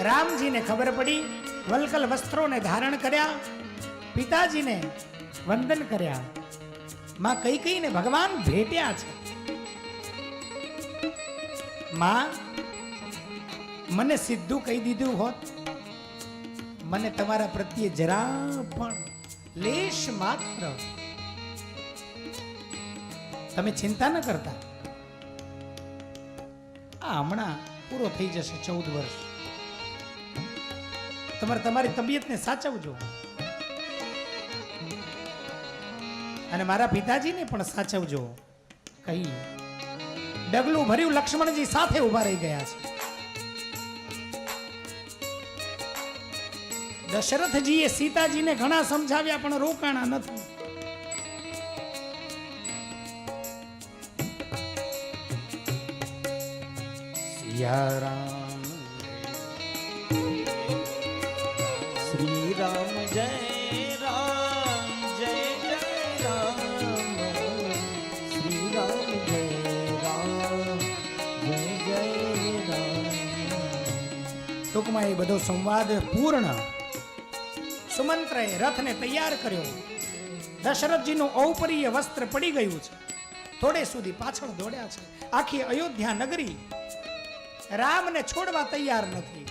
રામજીને ખબર પડી, વલકલ વસ્ત્રોને ધારણ કર્યા, પિતાજીને વંદન કર્યા. માં કઈ કઈને ભગવાન ભેટ્યા છે. માં, મને સીધું કહી દીધું હોત. મને તમારા પ્રત્યે જરા પણ લેશ માત્ર. તમે ચિંતા ન કરતા. આ હમણાં પૂરો થઈ જશે ચૌદ વર્ષ. તમારે તમારી તબિયતને સાચવજો. અને મારા પિતાજીને પણ સાચવજો. કહી, ડગલું ભર્યું લક્ષ્મણજી સાથે ઊભા રહી ગયા છે. દશરથજીએ સીતાજીને ઘણા સમજાવ્યા, પણ રોકાણા નથી. શ્રી ટૂંકમાં એ બધો સંવાદ પૂર્ણ. સુમંત્રએ રથને તૈયાર કર્યો. દશરથજીનું ઔપરીય વસ્ત્ર પડી ગયું છે. થોડે સુધી પાછળ દોડ્યા છે. આખી અયોધ્યા નગરી રામને છોડવા તૈયાર નથી.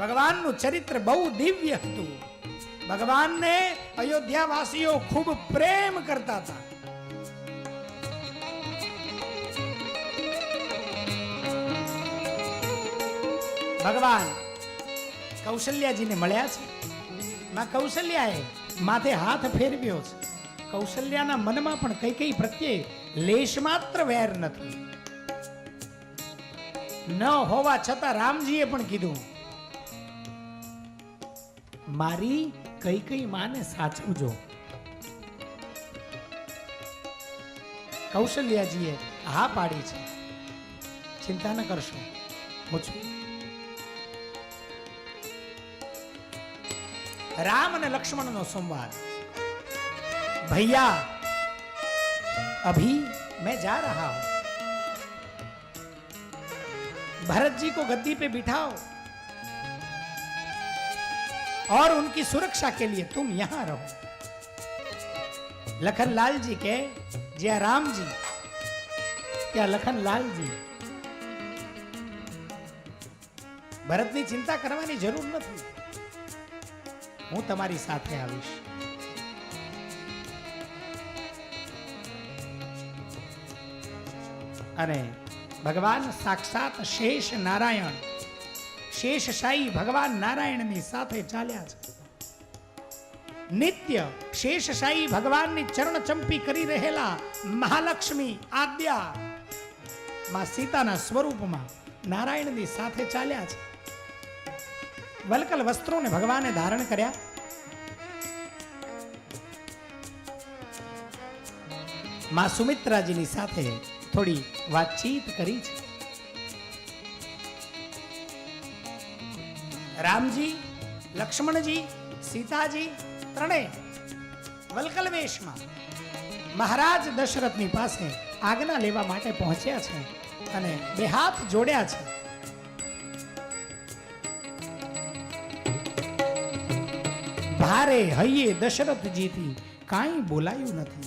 ભગવાનનું ચરિત્ર બહુ દિવ્ય હતું. ભગવાનને અયોધ્યાવાસીઓ ખૂબ પ્રેમ કરતા હતા. ભગવાન, કૌશલ્યાજીને મળ્યા છે. માં કૌશલ્યાએ માથે હાથ ફેરવ્યો છે. કૌશલ્યાના મનમાં પણ કઈ કઈ પ્રત્યે લેશ માત્ર વેર નથી. ન હોવા છતાં રામજીએ પણ કીધું, મારી કઈ કઈ માને સાચવજો. કૌશલ્યાજીએ હા પાડી છે. ચિંતા ન કરશો. હું છું राम ने लक्ष्मण नो संवाद भैया, अभी मैं जा रहा हूँ। भरत जी को गद्दी पे बिठाओ। और उनकी सुरक्षा के लिए तुम यहाँ रहो। लखनलाल जी के जया राम जी। क्या लखन लाल जी? भरत ने चिंता करवानी ज़रूर न थी। હું તમારી સાથે આવીશ. અને ભગવાન સાક્ષાત શેષ નારાયણ શેષશાહી ભગવાન નારાયણની સાથે ચાલ્યા છે. નિત્ય શેષશાહી ભગવાનની ચરણ ચંપી કરી રહેલા મહાલક્ષ્મી આદ્યા માં સીતાના સ્વરૂપમાં નારાયણની સાથે ચાલ્યા છે. વલકલ વસ્ત્રોને ભગવાને ધારણ કર્યા. માં સુમિત્રાજીની સાથે થોડી વાતચીત કરી છે. રામજી, લક્ષ્મણજી, સીતાજી ત્રણેય વલકલ વેશમાં મહારાજ દશરથની પાસે આજ્ઞા લેવા માટે પહોંચ્યા છે અને બે હાથ જોડ્યા છે. ભારે હૈયે દશરથજીથી કાંઈ બોલાયું નથી.